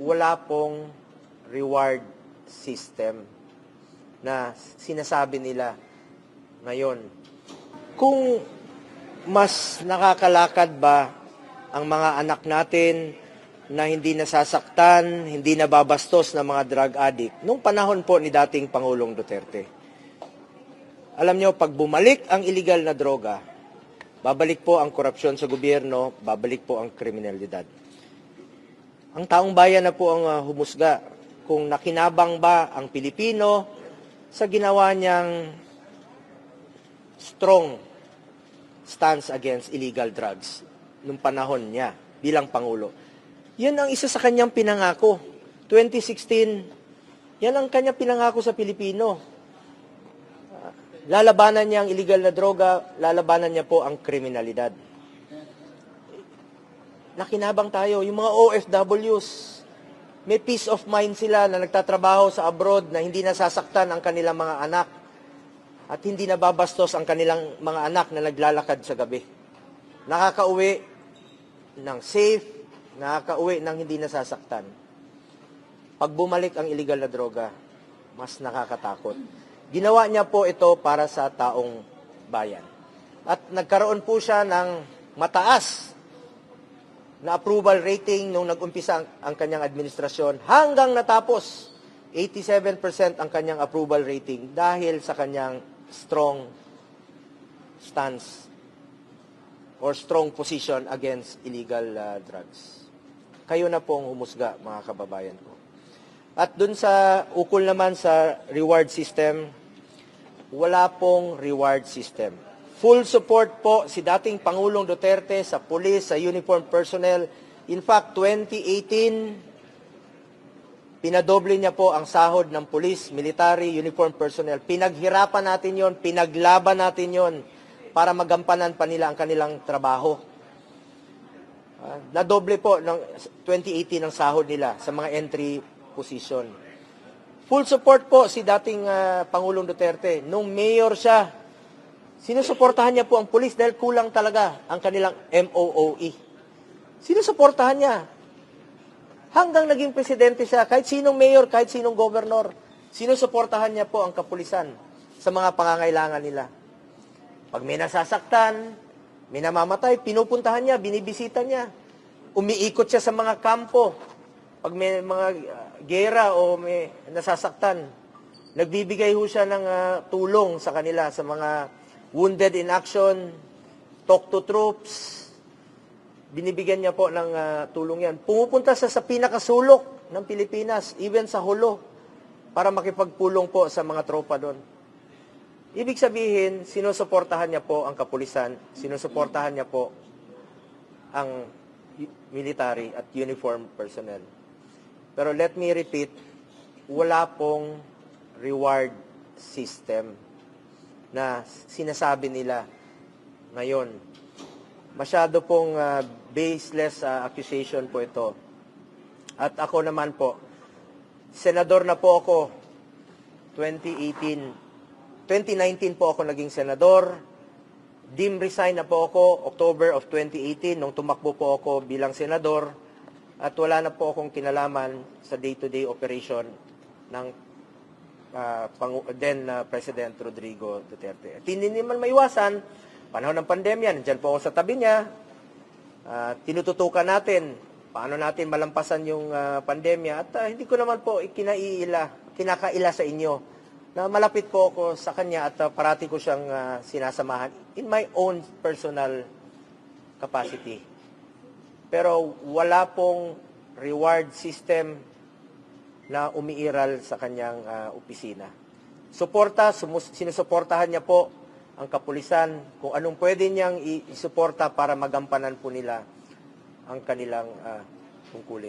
wala pong reward system na sinasabi nila ngayon. Kung mas nakakalakad ba ang mga anak natin na hindi nasasaktan, hindi nababastos ng mga drug addict nung panahon po ni dating Pangulong Duterte. Alam nyo, pag bumalik ang illegal na droga, babalik po ang korupsyon sa gobyerno, babalik po ang kriminalidad. Ang taong bayan na po ang ah, humusga kung nakinabang ba ang Pilipino sa ginawa niyang strong stance against illegal drugs nung panahon niya bilang Pangulo. Yan ang isa sa kanyang pinangako. 2016, yan ang kanyang pinangako sa Pilipino. Ah, Lalabanan niya ang illegal na droga, lalabanan niya po ang kriminalidad. Nakinabang tayo, yung mga OFWs, may peace of mind sila na nagtatrabaho sa abroad na hindi nasasaktan ang kanilang mga anak at hindi nababastos ang kanilang mga anak na naglalakad sa gabi. Nakakauwi ng safe, nakakauwi ng hindi nasasaktan. Pag bumalik ang illegal na droga, mas nakakatakot. Ginawa niya po ito para sa taong bayan. At nagkaroon po siya ng mataas na approval rating nung nag-umpisa ang, ang kanyang administrasyon hanggang natapos 87% ang kanyang approval rating dahil sa kanyang strong stance or strong position against illegal uh, drugs. Kayo na pong humusga, mga kababayan ko. At dun sa ukol naman sa reward system, wala pong reward system. Full support po si dating Pangulong Duterte sa police, sa uniform personnel. In fact, 2018, pinadoble niya po ang sahod ng police, military, uniform personnel. Pinaghirapan natin yon, pinaglaban natin yon para magampanan pa nila ang kanilang trabaho. Ah, nadoble po ng 2018 ang sahod nila sa mga entry position. Full support po si dating ah, Pangulong Duterte. Nung mayor siya, sinusuportahan niya po ang pulis dahil kulang talaga ang kanilang MOOE. Sinusuportahan niya. Hanggang naging presidente siya, kahit sinong mayor, kahit sinong governor, sinusuportahan niya po ang kapulisan sa mga pangangailangan nila. Pag may nasasaktan, may namamatay, pinupuntahan niya, binibisita niya. Umiikot siya sa mga kampo. Pag may mga uh, gera o may nasasaktan, nagbibigay ho siya ng uh, tulong sa kanila, sa mga wounded in action, talk to troops. Binibigyan niya po ng uh, tulong yan. Pumupunta siya sa pinakasulok ng Pilipinas, even sa hulo, para makipagpulong po sa mga tropa doon. Ibig sabihin, sinusuportahan niya po ang kapulisan, sinusuportahan niya po ang military at uniform personnel. Pero let me repeat, wala pong reward system na sinasabi nila ngayon. Masyado pong uh, baseless uh, accusation po ito. At ako naman po, senador na po ako 2018 2019 po ako naging senador. Dim resign na po ako October of 2018 nung tumakbo po ako bilang senador at wala na po akong kinalaman sa day-to-day operation ng uh, pang- then uh, President Rodrigo Duterte. At hindi naman maiwasan, panahon ng pandemya, nandyan po ako sa tabi niya, uh, tinututukan natin paano natin malampasan yung uh, pandemya at uh, hindi ko naman po ikinaiila, kinakaila sa inyo na malapit po ako sa kanya at uh, parati ko siyang uh, sinasamahan in my own personal capacity. Pero wala pong reward system na umiiral sa kanyang uh, opisina. Suporta, sumus- sinusuportahan niya po ang kapulisan kung anong pwede niyang isuporta para magampanan po nila ang kanilang uh, tungkulin.